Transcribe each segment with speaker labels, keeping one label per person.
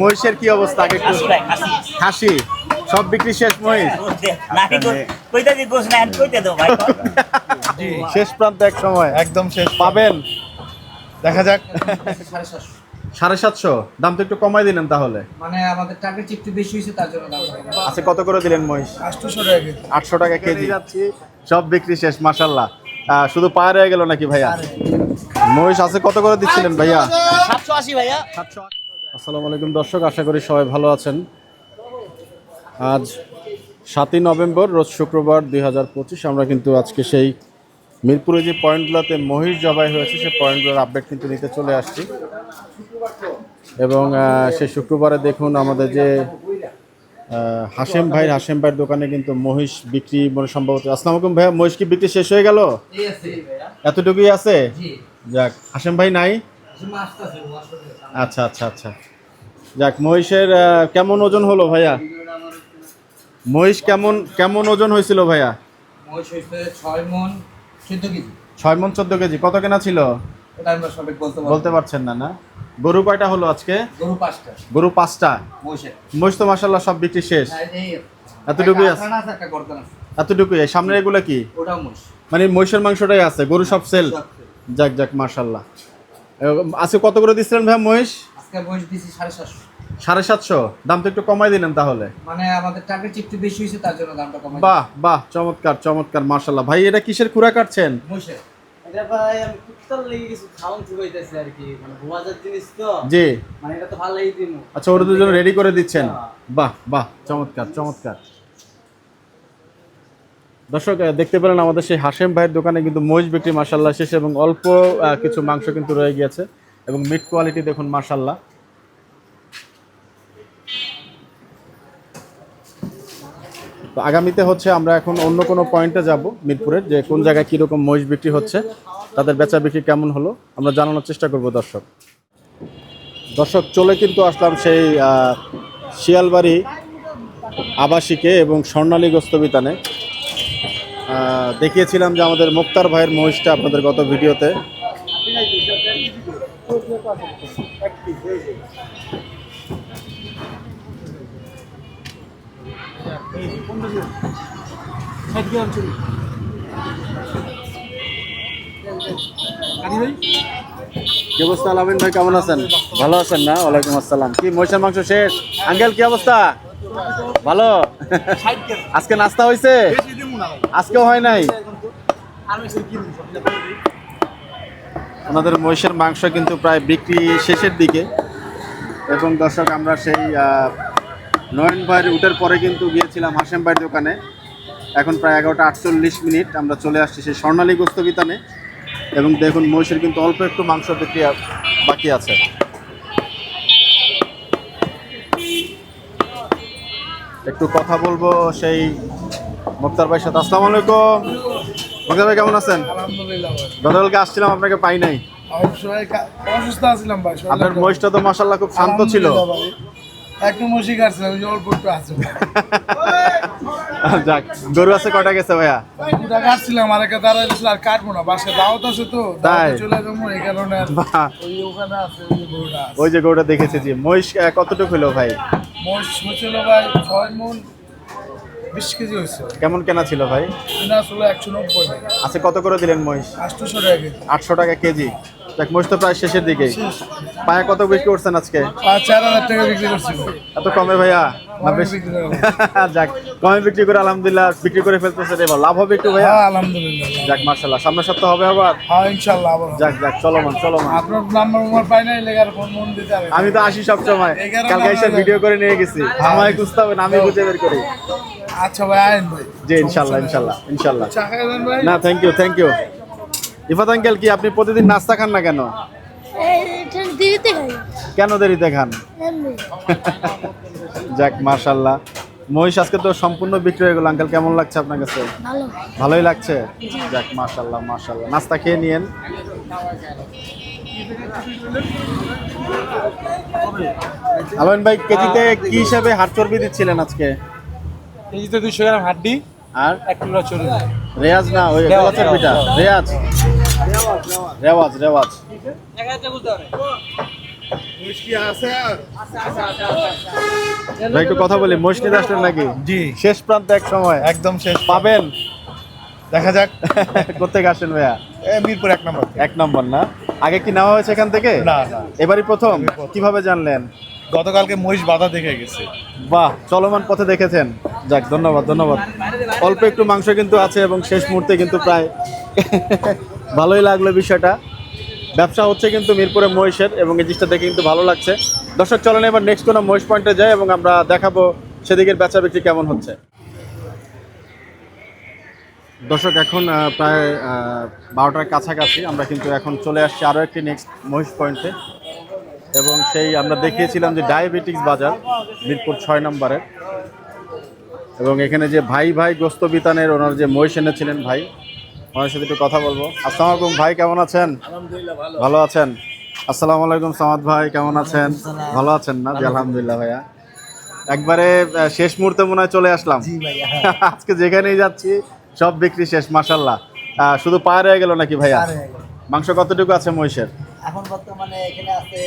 Speaker 1: মহিষের কি অবস্থা? আগে একটু
Speaker 2: হাসি
Speaker 1: সব বিক্রি শেষ মহিষ?
Speaker 2: নাকি কইতা দি গোস না কইতে দাও ভাই।
Speaker 1: শেষ প্রান্ত এক সময়।
Speaker 3: একদম শেষ
Speaker 1: পাবেন?
Speaker 3: দেখা যাক।
Speaker 1: সাড়ে সাতশো। দাম তো একটু কমাই দিলেন তাহলে।
Speaker 4: মানে আমাদের টাকা চিপতে বেশি হয়েছে তার জন্য
Speaker 1: আচ্ছা কত করে দিলেন মহিষ?
Speaker 3: টাকা
Speaker 1: আটশো টাকা কেজি। যাচ্ছি সব বিক্রি শেষ মাসাল্লাহ শুধু পায়ে রয়ে গেল নাকি ভাইয়া? মহিষ আছে কত করে দিচ্ছিলেন ভাইয়া?
Speaker 2: সাতশো আশি ভাইয়া।
Speaker 1: আসসালামু আলাইকুম দর্শক আশা করি সবাই ভালো আছেন। আজ সাতই নভেম্বর রোজ শুক্রবার দুই হাজার পঁচিশ। আমরা কিন্তু আজকে সেই মিরপুরে যে পয়েন্টগুলোতে মহিষ জবাই হয়েছে সেই পয়েন্টগুলোর আপডেট কিন্তু নিতে চলে আসছি। এবং সেই শুক্রবারে দেখুন আমাদের যে হাসেম ভাই হাসেম ভাইয়ের দোকানে কিন্তু মহিষ বিক্রি মনে সম্ভবত আসসালামু আলাইকুম ভাইয়া মহিষ কি বিক্রি শেষ হয়ে গেল? এতটুকুই আছে? যাক হাসেম ভাই নাই? আচ্ছা আচ্ছা আচ্ছা। যাক মহিষের কেমন ওজন হলো ভাইয়া? মহিষ কেমন কেমন ওজন হয়েছিল ভাইয়া?
Speaker 4: ছয় মন চোদ্দ কেজি।
Speaker 1: ছয় মন চোদ্দ কেজি। কত কেনা ছিল?
Speaker 4: বলতে
Speaker 1: পারছেন না না? গরু কয়টা হলো আজকে?
Speaker 4: গরু পাঁচটা।
Speaker 1: গরু পাঁচটা? মহিষ তো মাসাল্লাহ সব বিক্রি শেষ।
Speaker 4: হ্যাঁ, এই
Speaker 1: এতটুকুই আছে? এতটুকুই? সামনে এগুলো কি? মানে মহিষের মাংসটাই আছে গরু সব সেল যাক যাক মার্শাল্লাহ আজকে কত করে দিচ্ছিলেন ভাই মহিষ?
Speaker 4: আজকে মহিষ দিছি সাড়ে সাতশো।
Speaker 1: সাড়ে সাতশো। দাম তো একটু কমাই দিলেন তাহলে।
Speaker 4: মানে আমাদের টাকা চিপতে বেশি হয়েছে তার জন্য দামটা কমাই
Speaker 1: বাহ বাহ চমৎকার চমৎকার মার্শাল্লাহ ভাই এটা কিসের খুরা কাটছেন?
Speaker 4: মহিষের।
Speaker 5: এটা ভাই আমি কুত্তার লেগে কিছু খাওয়ান চুবাইতেছি আর কি। মানে ভুয়াজার জিনিস তো।
Speaker 1: জি।
Speaker 5: মানে এটা তো ভালোই দিন
Speaker 1: আচ্ছা ওরা দুজন রেডি করে দিচ্ছেন। বাহ বাহ চমৎকার চমৎকার। দর্শক দেখতে পেলেন আমাদের সেই হাশেম ভাইয়ের দোকানে কিন্তু মহিষ বিক্রি মাসাল্লাহ শেষ এবং অল্প কিছু মাংস কিন্তু রয়ে গিয়েছে এবং মিট কোয়ালিটি দেখুন মাসাল্লাহ তো আগামীতে হচ্ছে আমরা এখন অন্য কোনো পয়েন্টে যাব মিরপুরের যে কোন জায়গায় কীরকম মহিষ বিক্রি হচ্ছে, তাদের বেচা বিক্রি কেমন হলো, আমরা জানানোর চেষ্টা করব দর্শক। দর্শক, চলে কিন্তু আসলাম সেই শিয়ালবাড়ি আবাসিকে এবং স্বর্ণালী গোস্তবিতানে দেখিয়েছিলাম যে আমাদের মুক্তার ভাইয়ের মহিষটা আপনাদের গত ভিডিওতে। কি অবস্থা আলামিন ভাই কেমন আছেন? ভালো আছেন না? ওয়ালাইকুম আসসালাম। কি মহিষের মাংস শেষ? আঙ্কেল কি অবস্থা? ভালো? আজকে নাস্তা হয়েছে আজকেও হয় নাই? ওনাদের মহিষের মাংস কিন্তু প্রায় বিক্রি শেষের দিকে। এবং দর্শক, আমরা সেই নয়ন ভাইয়ের উটের পরে কিন্তু গিয়েছিলাম হাসেম ভাইয়ের দোকানে। এখন প্রায় এগারোটা আটচল্লিশ মিনিট আমরা চলে আসছি সেই স্বর্ণালী গোস্তবিতানে এবং দেখুন, মহিষের কিন্তু অল্প একটু মাংস বিক্রি বাকি আছে। একটু কথা বলব সেই মুক্তার ভাই সাথে। আসসালামু আলাইকুম। মুক্তার ভাই কেমন আছেন?
Speaker 3: আলহামদুলিল্লাহ
Speaker 1: গতকালকে আসছিলাম আপনাকে পাই নাই।
Speaker 3: অসুস্থ আছিলাম ভাই
Speaker 1: আপনার। মহিষটা তো মাসাল্লাহ খুব শান্ত ছিল।
Speaker 3: একটু মশি কাটছিলাম অল্প একটু আছে।
Speaker 1: যাক গরু আছে কয়টা গেছে ভাইয়া?
Speaker 3: ওটা কাটছিলাম আর একটা দাঁড়াই আর কাটবো না। বাসে দাওয়াত আছে তো
Speaker 1: তাই?
Speaker 3: চলে যাব এই কারণে ওই ওখানে আছে ওই যে গরুটা
Speaker 1: ওই যে গরুটা দেখেছি জি। মহিষ কতটুকু হলো ভাই?
Speaker 3: মহিষ হচ্ছিল ভাই ছয় মন বিশ কেজি হয়েছে।
Speaker 1: কেমন কেনা ছিল ভাই?
Speaker 3: কেনা ছিল একশো নব্বই টাকা।
Speaker 1: কত করে দিলেন মহিষ?
Speaker 3: আটশো টাকা কেজি।
Speaker 1: আটশো টাকা কেজি। দেখ তো প্রায় শেষের দিকেই। পায়ে কত বিক্রি করছেন আজকে?
Speaker 3: চার হাজার টাকা বিক্রি করছি।
Speaker 1: এত কমে ভাইয়া? না বেশি।
Speaker 3: বিক্রি
Speaker 1: যাক কমে বিক্রি করে আলহামদুলিল্লাহ বিক্রি করে ফেলতেছে রে লাভ হবে একটু ভাইয়া?
Speaker 3: হ্যাঁ আলহামদুলিল্লাহ।
Speaker 1: যাক মার্শাল্লাহ সামনের সপ্তাহ হবে আবার?
Speaker 3: হ্যাঁ ইনশাল্লাহ আবার
Speaker 1: যাক যাক চলো
Speaker 3: আপনার নাম্বার উমার পাই নাই লেগার ফোন মন দিতে হবে।
Speaker 1: আমি তো আসি সব সময়। কালকে এসে ভিডিও করে নিয়ে গেছি। আমায় খুঁজতে হবে না আমি খুঁজে বের করি।
Speaker 3: আচ্ছা ভাই আইন ভাই।
Speaker 1: জি ইনশাল্লাহ ইনশাল্লাহ ইনশাল্লাহ না thank you thank you Ifat uncle কি আপনি প্রতিদিন নাস্তা খান না কেন? কেন দেরিতে খান? যাক মার্শাল্লাহ মহিষ আজকে তো সম্পূর্ণ বিক্রি হয়ে গেল। আঙ্কেল কেমন লাগছে আপনার কাছে? ভালোই লাগছে? যাক মার্শাল্লাহ মার্শাল্লাহ নাস্তা খেয়ে নিয়েন। আলমিন ভাই কেজিতে কি হিসাবে হাট চর্বি দিচ্ছিলেন আজকে?
Speaker 5: কেজিতে দুইশো গ্রাম হাড্ডি
Speaker 1: আর?
Speaker 5: এক কিলো চর্বি।
Speaker 1: রেয়াজ না ওই চর্বিটা রেয়াজ। রেওয়াজ রেওয়াজ। একটু কথা বলি নিতে আসলেন নাকি?
Speaker 3: জি।
Speaker 1: শেষ প্রান্তে এক সময়।
Speaker 3: একদম শেষ
Speaker 1: পাবেন?
Speaker 3: দেখা যাক।
Speaker 1: কোথেকে আসেন ভাইয়া?
Speaker 3: এ মিরপুর এক নম্বর
Speaker 1: এক নম্বর না? আগে কি নেওয়া হয়েছে এখান থেকে?
Speaker 3: না না।
Speaker 1: এবারই প্রথম। কীভাবে জানলেন?
Speaker 3: গতকালকে মহিষ বাধা দেখে গেছে।
Speaker 1: বাহ চলমান পথে দেখেছেন। যাক ধন্যবাদ ধন্যবাদ। অল্প একটু মাংস কিন্তু আছে এবং শেষ মুহূর্তে কিন্তু প্রায় ভালোই লাগল বিষয়টা। ব্যবসা হচ্ছে কিন্তু মিরপুরে মহিষের এবং এই জিনিসটা দেখে কিন্তু ভালো লাগছে। দর্শক, চলেন এবার নেক্সট কোনো মহিষ পয়েন্টে যাই এবং আমরা দেখাবো সেদিকের বেচা বিক্রি কেমন হচ্ছে। দর্শক, এখন প্রায় বারোটার কাছাকাছি। আমরা কিন্তু এখন চলে আসছি আরও একটি নেক্সট মহিষ পয়েন্টে এবং সেই আমরা দেখিয়েছিলাম যে ডায়াবেটিক্স বাজার মিরপুর ছয় নম্বরের। এবং এখানে যে ভাই ভাই গোস্ত বিতানের ওনার যে মহিষ এনেছিলেন ভাই ওনার সাথে একটু কথা বলব। আসসালামু আলাইকুম ভাই কেমন আছেন? ভালো আছেন? আসসালামু আলাইকুম সামাদ ভাই কেমন আছেন? ভালো আছেন না? জি আলহামদুলিল্লাহ ভাইয়া। একবারে শেষ মুহূর্তে মনে হয় চলে আসলাম। আজকে যেখানেই যাচ্ছি সব বিক্রি শেষ মাসাল্লাহ শুধু পার হয়ে গেল নাকি ভাইয়া? মাংস কতটুকু আছে মহিষের?
Speaker 6: এখন বর্তমানে এখানে আছে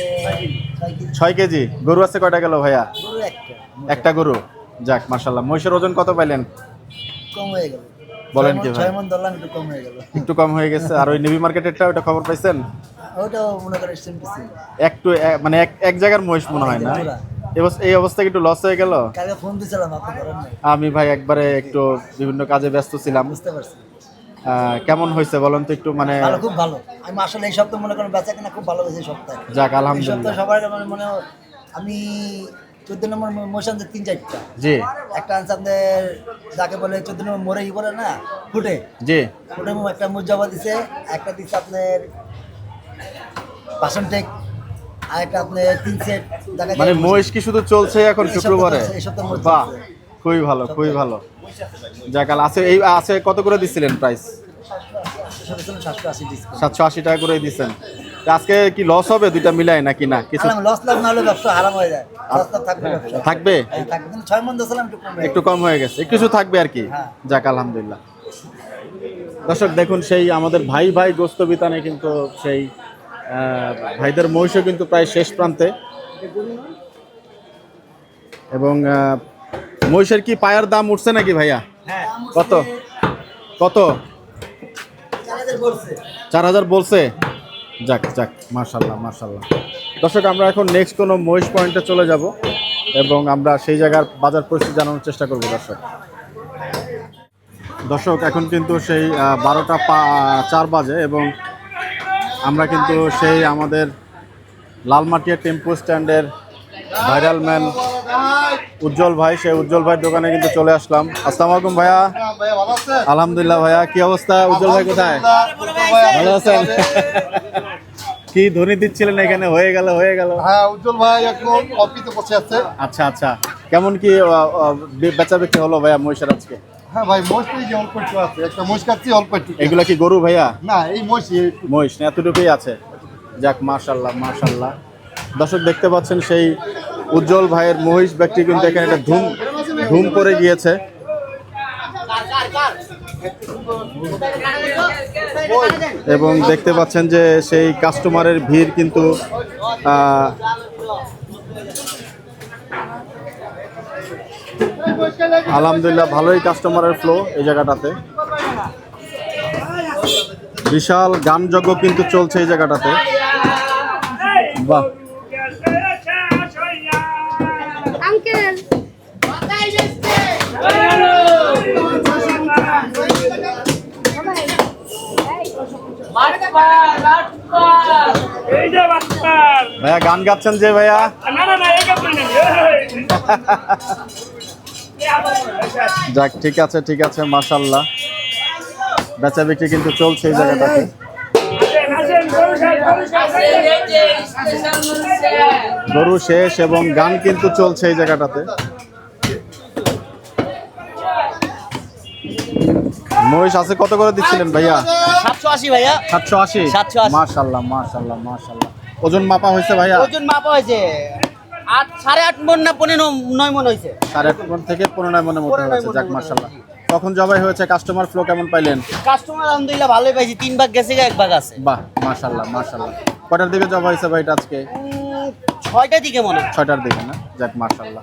Speaker 6: ছয় কেজি।
Speaker 1: গরু আছে কয়টা গেল ভাইয়া?
Speaker 6: একটা।
Speaker 1: একটা গরু। যাক মাসাল্লাহ মহিষের ওজন কত পাইলেন?
Speaker 6: কম হয়ে গেল।
Speaker 1: বলেন কি ভাই?
Speaker 6: মন ধরলাম একটু কম হয়ে গেল।
Speaker 1: একটু কম হয়ে গেছে। আর ওই নিবি মার্কেটেরটা ওটা খবর পাইছেন?
Speaker 6: ওটাও মনে করে সেম
Speaker 1: একটু মানে এক এক জায়গার মহিষ মনে হয় না? এই অবস্থা- একটু লস হয়ে গেল?
Speaker 6: কালকে ফোন দিয়েছিলাম আপনি
Speaker 1: আমি ভাই একবারে একটু বিভিন্ন কাজে ব্যস্ত ছিলাম।
Speaker 6: বুঝতে পারছি।
Speaker 1: কেমন হয়েছে বলেন তো একটু মানে
Speaker 6: ভালো খুব ভালো। আমি আসলে এই সপ্তাহে মনে করেন বেচা কিনা খুব ভালো হয়েছে সপ্তাহে।
Speaker 1: যাক আলহামদুলিল্লাহ।
Speaker 6: সপ্তাহে সবার মানে মনে আমি চোদ্দ নম্বর মোশন তিন চারটা।
Speaker 1: জি।
Speaker 6: একটা আনছে যাকে বলে চোদ্দ নম্বর মোড়ে ই বলে না? ফুটে।
Speaker 1: জি।
Speaker 6: ফুটে একটা মুজাবা দিছে একটা দিচ্ছে আপনার বাসন টেক আর একটা আপনার তিন সেট
Speaker 1: মানে মহিষ কি শুধু চলছে এখন শুক্রবারে? বাহ খুবই ভালো খুবই ভালো। যাক আল- আছে এই আছে কত করে দিছিলেন প্রাইস
Speaker 6: সাতশো আশি
Speaker 1: টাকা করে দিচ্ছেন আজকে কি লস হবে দুইটা মিলাই নাকি না? কিছু
Speaker 6: লস লাভ না হলে ব্যবসা হারাম হয়ে যায়। লস লাভ থাকবে?
Speaker 1: থাকবে।
Speaker 6: হ্যাঁ, ছয় মন দিয়েছিলাম একটু কমে
Speaker 1: একটু কম হয়ে গেছে। কিছু থাকবে আর কি।
Speaker 6: হ্যাঁ।
Speaker 1: যাক আলহামদুলিল্লাহ। দর্শক দেখুন সেই আমাদের ভাই ভাই গোস্ত বিতানে কিন্তু সেই ভাইদের মহিষও কিন্তু প্রায় শেষ প্রান্তে। এবং মহিষের কি পায়ের দাম উঠছে নাকি ভাইয়া? কত? কত?
Speaker 6: বলছে।
Speaker 1: চার হাজার বলছে? যাক যাক মার্শাল্লাহ মার্শাল্লাহ দর্শক আমরা এখন নেক্সট কোনো মহিষ পয়েন্টে চলে যাব এবং আমরা সেই জায়গার বাজার পরিস্থিতি জানানোর চেষ্টা করব দর্শক। দর্শক এখন কিন্তু সেই বারোটা পা চার বাজে এবং আমরা কিন্তু সেই আমাদের লালমাটিয়া টেম্পো স্ট্যান্ডের ভাইরাল ম্যান উজ্জ্বল ভাই সেই উজ্জ্বল ভাইয়ের দোকানে কিন্তু চলে আসলাম। আসসালামু আলাইকুম ভাইয়া। আলহামদুলিল্লাহ ভাইয়া কি অবস্থা? উজ্জ্বল ভাই কোথায়? ভালো আছেন? কি ধ্বনি দিচ্ছিলেন এখানে? হয়ে গেল হয়ে গেল।
Speaker 7: হ্যাঁ উজ্জ্বল ভাই এখন অফিসে বসে আছে।
Speaker 1: আচ্ছা আচ্ছা। কেমন কি বেচা বিক্রি হলো ভাইয়া মহিষের আজকে?
Speaker 7: হ্যাঁ ভাই যে অল্প একটু আছে। একটা কাটছি অল্প একটু
Speaker 1: এগুলা কি গরু ভাইয়া?
Speaker 7: না এই
Speaker 1: মহিষ না এতটুকুই আছে। যাক মাশাল্লাহ মাশাল্লাহ দর্শক দেখতে পাচ্ছেন সেই উজ্জ্বল ভাইয়ের মহিষ ব্যক্তি কিন্তু এখানে একটা ধুম ধুম করে গিয়েছে। এবং দেখতে পাচ্ছেন যে সেই কাস্টমারের ভিড় কিন্তু আলহামদুলিল্লাহ ভালোই কাস্টমারের ফ্লো এই জায়গাটাতে। বিশাল গানযজ্ঞ কিন্তু চলছে এই জায়গাটাতে। বাহ। ভাইয়া, গান গাচ্ছেন যে ভাইয়া? যাক, ঠিক আছে ঠিক আছে, মাশাল্লাহ। বেচা বিক্রি কিন্তু চলছে এই জায়গাটাতে। গরু শেষ এবং গান কিন্তু চলছে এই জায়গাটাতে। মহিষ আছে, কত করে দিচ্ছিলেন ভাইয়া?
Speaker 2: সাতশো আশি ভাইয়া।
Speaker 1: সাতশো আশি?
Speaker 2: 780
Speaker 1: মাশাল্লাহ মাশাল্লাহ মাশাল্লাহ। ওজন মাপা হয়েছে ভাইয়া?
Speaker 2: ওজন মাপা হয়েছে আট সাড়ে আট মন না পনেরো নয় মন হয়েছে।
Speaker 1: সাড়ে আট মন থেকে পনেরো মনে মতো হয়েছে যাক মাশাল্লাহ। কখন জবাই হয়েছে কাস্টমার ফ্লো কেমন পাইলেন?
Speaker 2: কাস্টমার আলহামদুলিল্লাহ ভালোই পাইছি তিন ভাগ গেছে এক ভাগ আছে।
Speaker 1: বাহ মাশাল্লাহ মাশাল্লাহ। কটার দিকে জবা হয়েছে ভাই এটা আজকে?
Speaker 2: ছয়টার দিকে মনে হয়।
Speaker 1: ছয়টার দিকে না? যাক মার্শাল্লাহ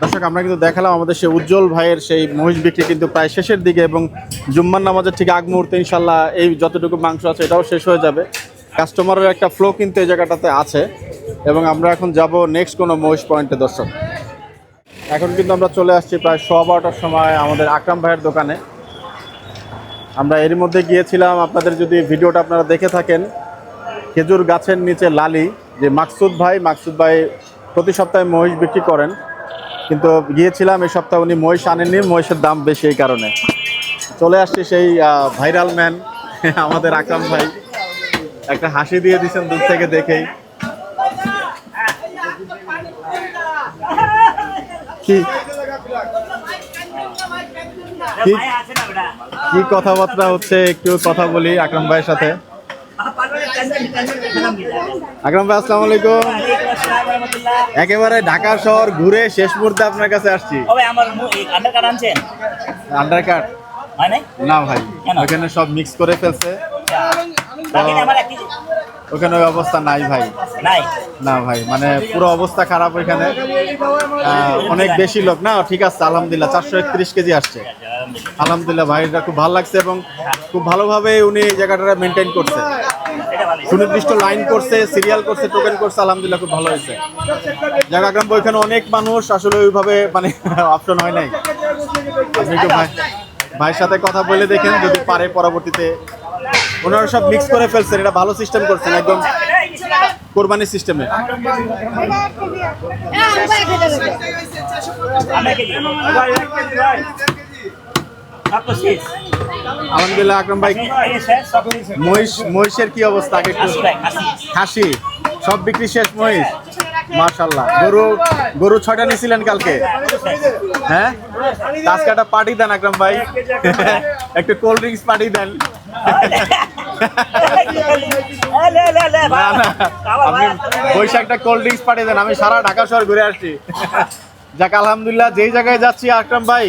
Speaker 1: দর্শক, আমরা কিন্তু দেখালাম আমাদের সেই উজ্জ্বল ভাইয়ের সেই মহিষ বিক্রি কিন্তু প্রায় শেষের দিকে এবং জুম্মার নামাজের ঠিক আগ মুহূর্তে ইনশাল্লাহ এই যতটুকু মাংস আছে এটাও শেষ হয়ে যাবে। কাস্টমারের একটা ফ্লো কিন্তু এই জায়গাটাতে আছে এবং আমরা এখন যাব নেক্সট কোনো মহিষ পয়েন্টে দর্শক। এখন কিন্তু আমরা চলে আসছি প্রায় সোয়া বারোটার সময় আমাদের আকরাম ভাইয়ের দোকানে। আমরা এরই মধ্যে গিয়েছিলাম, আপনাদের যদি ভিডিওটা আপনারা দেখে থাকেন, খেজুর গাছের নিচে লালি, যে মাকসুদ ভাই মাকসুদ ভাই প্রতি সপ্তাহে মহিষ বিক্রি করেন। কিন্তু গিয়েছিলাম এই সপ্তাহে উনি মহিষ আনেননি, মহিষের দাম বেশি এই কারণে। চলে আসছি সেই ভাইরাল ম্যান, আমাদের আকরাম ভাই। একটা হাসি দিয়ে দিয়েছেন দূর থেকে দেখেই। কি? কি কথাবার্তা হচ্ছে? একটু কথা বলি আকরাম ভাইয়ের সাথে। আকরাম ভাই, আসসালামু আলাইকুম। একেবারে ঢাকা শহর ঘুরে শেষ মুহূর্তে আপনার কাছে আসছি।
Speaker 8: আমার আনছেন? মানে?
Speaker 1: না ভাই? ওখানে সব মিক্স করে ফেলছে।
Speaker 8: আমার
Speaker 1: ওখানে ওই অবস্থা নাই ভাই।
Speaker 8: নাই?
Speaker 1: না ভাই মানে পুরো অবস্থা খারাপ ওইখানে। অনেক বেশি লোক। না ঠিক আছে আলহামদুলিল্লাহ চারশো একত্রিশ কেজি আসছে। আলহামদুলিল্লাহ ভাইটা খুব ভালো লাগছে এবং খুব ভালোভাবে উনি এই জায়গাটা মেনটেন করছে। সুনির্দিষ্ট লাইন করছে সিরিয়াল করছে টোকেন করছে আলহামদুলিল্লাহ খুব ভালো হয়েছে। জায়গা গ্রাম ওইখানে অনেক মানুষ আসলে ওইভাবে মানে অপশন হয় নাই। আপনি একটু ভাই ভাইয়ের সাথে কথা বলে দেখেন যদি পারে পরবর্তীতে ওনারা সব মিক্স করে ফেলছেন, এটা ভালো সিস্টেম করছেন, একদম কোরবানির সিস্টেমে আলহামদুলিল্লাহ, আকরাম ভাই। মহিষ মহিষের কি অবস্থা? আগে একটু।
Speaker 8: খাসি।
Speaker 1: সব বিক্রি শেষ মহিষ? মার্শাল্লাহ গরু গরু ছয়টা নিছিলেন কালকে? হ্যাঁ? আজকে একটা পার্টি দেন, আকরাম ভাই। একটু কোল্ড ড্রিঙ্কস পার্টি দেন।
Speaker 8: এ, লে, লে, লে,
Speaker 1: না
Speaker 8: ভাই।
Speaker 1: না
Speaker 8: আবার
Speaker 1: আপনি
Speaker 8: ভাই,
Speaker 1: বৈশাখ একটা কোল্ড ড্রিঙ্কস পাঠিয়ে দেন আমি সারা ঢাকা শহর ঘুরে আসছি। যাক আলহামদুলিল্লাহ যেই জায়গায় যাচ্ছি আকরাম ভাই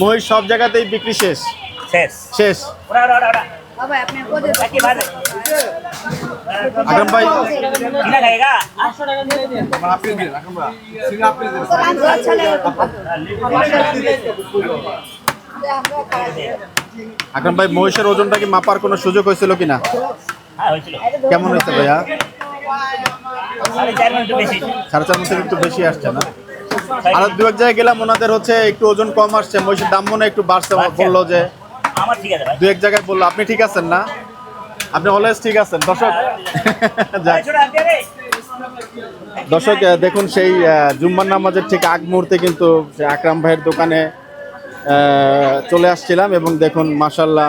Speaker 1: মহিষ সব জায়গাতেই বিক্রি শেষ।
Speaker 8: শেষ।
Speaker 1: শেষ। আকরাম ভাই? আকরাম ভাই মহিষের ওজনটা কি মাপার কোনো সুযোগ হয়েছিল কিনা?
Speaker 8: হ্যাঁ,
Speaker 1: কেমন হয়েছে ভাইয়া?
Speaker 8: সাড়ে চার
Speaker 1: থেকে একটু বেশি। আসছে না? আর দু এক জায়গায় গেলাম ওনাদের হচ্ছে একটু ওজন কম আসছে। মহিষের দাম মনে হয় একটু বাড়ছে বলল যে। দু এক জায়গায় বলল আপনি ঠিক আছেন না? আপনি অলওয়েজ ঠিক আছেন। দর্শক
Speaker 8: দিয়ে রে।
Speaker 1: দর্শক দেখুন সেই জুম্মার নামাজের ঠিক আগ মুহূর্তে কিন্তু আকরাম ভাইয়ের দোকানে চলে আসছিলাম এবং দেখুন মাসাল্লাহ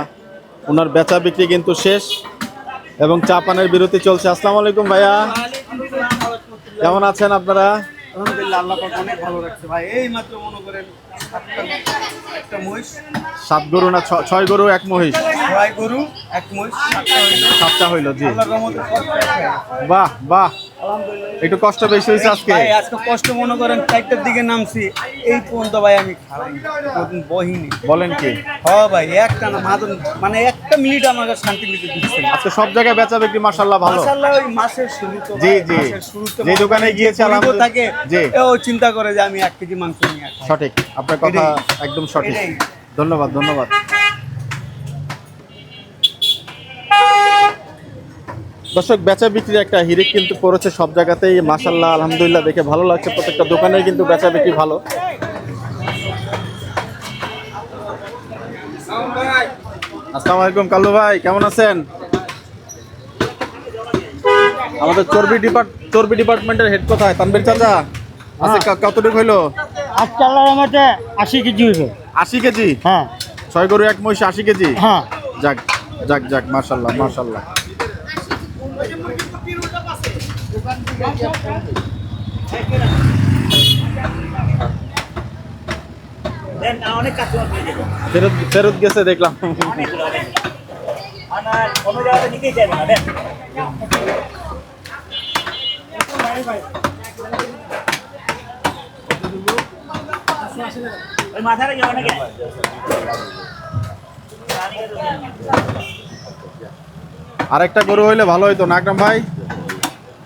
Speaker 1: ওনার বেচা বিক্রি কিন্তু শেষ এবং চা পানের বিরতি চলছে। আসসালামু আলাইকুম ভাইয়া। কেমন আছেন আপনারা? সাত গরু না ছয় গরু এক মহিষ?
Speaker 3: ছয় গরু এক মহিষ সাতটা হইল।
Speaker 1: জি। বাহ বাহ। একটু কষ্ট বেশি হয়েছে আজকে?
Speaker 3: আজকে কষ্ট মনে করেন চারটার দিকে নামছি। এই পর্যন্ত ভাই আমি খাই বহিনি।
Speaker 1: বলেন কি?
Speaker 3: হ ভাই একটা না মাদন মানে একটা মিনিট আমাকে শান্তি নিতে দিচ্ছে
Speaker 1: আজকে সব জায়গায় বেচা বিক্রি মাসাল্লাহ ভালো।
Speaker 3: মাশাআল্লাহ ওই মাসের শুরু তো
Speaker 1: জি, জি। যে দোকানে গিয়েছে আলহামদুলিল্লাহ-
Speaker 3: থাকে
Speaker 1: জি।
Speaker 3: ও চিন্তা করে যে আমি এক কেজি মাংস নিয়ে
Speaker 1: সঠিক আপনার কথা একদম সঠিক। ধন্যবাদ ধন্যবাদ। দর্শক বেচা বিক্রির একটা হিরিক কিন্তু পড়েছে সব জায়গাতেই। মাসাল্লাহ আলহামদুলিল্লাহ দেখে ভালো লাগছে। প্রত্যেকটা দোকানে কিন্তু বেচা বিক্রি ভালো। আসসালামু আলাইকুম কাল্লু ভাই কেমন আছেন? আমাদের চর্বি ডিপার্ট চর্বি ডিপার্টমেন্টের হেড কোথায়? তানবীর চাচা? আচ্ছা ক- কতটুকু হইল?
Speaker 9: আজকে আল্লাহর মধ্যে আশি কেজি হয়েছে
Speaker 1: আশি কেজি?
Speaker 9: হ্যাঁ।
Speaker 1: ছয় গরু এক মহিষ আশি কেজি?
Speaker 9: হ্যাঁ।
Speaker 1: যাক যাক যাক মার্শাল্লাহ মার্শাল্লাহ
Speaker 8: দেন, অনেক কাস্টমার পেয়ে যাব।
Speaker 1: ফেরত গেছে দেখলাম। আরেকটা গরু হইলে ভালো হইতো নাকরাম ভাই?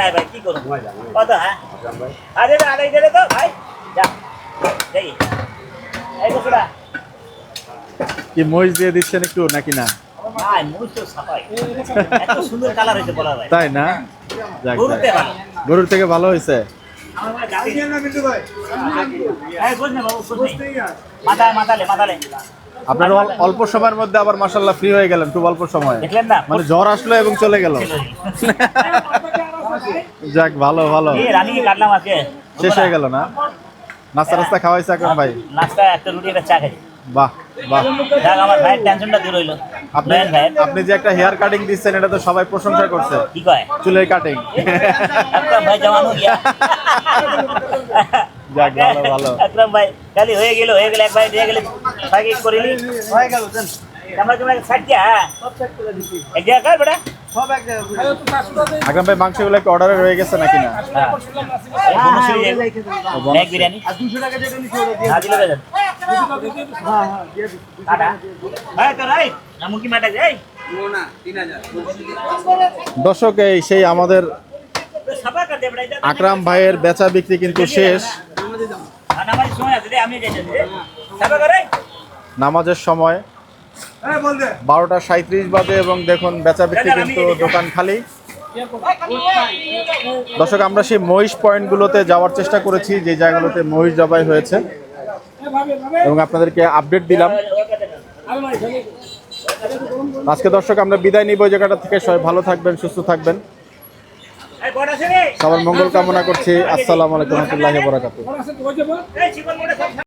Speaker 1: নাই
Speaker 8: ভাই কি করব কত হ্যাঁ আরে তো ভাই যা এই বসুরা
Speaker 1: কি মহিষ দিয়ে দিচ্ছেন একটু নাকি না? তাই না? গরুর থেকে ভালো। হয়েছে। আপনার অল্প সময়ের মধ্যে আবার মাসাল্লাহ ফ্রি হয়ে গেলেন খুব অল্প সময়।
Speaker 8: দেখলেন না?
Speaker 1: মানে জ্বর আসলো এবং চলে গেল। যাক ভালো ভালো।
Speaker 8: রানীকে কাটলাম আজকে?
Speaker 1: শেষ হয়ে গেল না? নাস্তা রাস্তা খাওয়াইছে আকরাম ভাই?
Speaker 8: নাস্তা একটা রুটি একটা চা খাই
Speaker 1: বাহ বাহ।
Speaker 8: যাক আমার ভাইয়ের টেনশনটা দূর হইল।
Speaker 1: আপনি আপনি যে একটা হেয়ার কাটিং দিচ্ছেন এটা তো সবাই প্রশংসা করছে।
Speaker 8: কি কয়?
Speaker 1: চুলের কাটিং
Speaker 8: আকরাম ভাই জওয়ান
Speaker 1: যাক ভালো ভালো।
Speaker 8: আকরাম ভাই খালি হয়ে গেল হয়ে গেল এক ভাই দিয়ে গেলে করিলি
Speaker 3: হয়ে গেল দেন
Speaker 8: আমরা তুমি সাইড দিয়া
Speaker 3: সব সেট করে দিছি
Speaker 8: এক জায়গা কর বেটা।
Speaker 1: আকরাম ভাই মাংসগুলো কি অর্ডারে রয়ে গেছে নাকি না?
Speaker 8: হয়ে।
Speaker 3: হ্যাঁ হ্যাঁ
Speaker 1: দর্শক এই সেই আমাদের আকরাম ভাইয়ের বেচা বিক্রি কিন্তু শেষ।
Speaker 8: যাইছি রে সাফা করে।
Speaker 1: নামাজের সময়
Speaker 3: হ্যাঁ
Speaker 1: বারোটা সাঁত্রিশ বাজে এবং দেখুন বেচা বিক্রি কিন্তু দোকান খালি। দর্শক আমরা সেই মহিষ পয়েন্টগুলোতে যাওয়ার চেষ্টা করেছি যে জায়গাগুলোতে মহিষ জবাই হয়েছে। এবং আপনাদেরকে আপডেট দিলাম। আজকে দর্শক আমরা বিদায় নিব জায়গাটা থেকে। সবাই ভালো থাকবেন সুস্থ থাকবেন। সবার মঙ্গল কামনা করছি। আসসালামু আলাইকুম রহমতুল্লাহ বরাকাতুহ।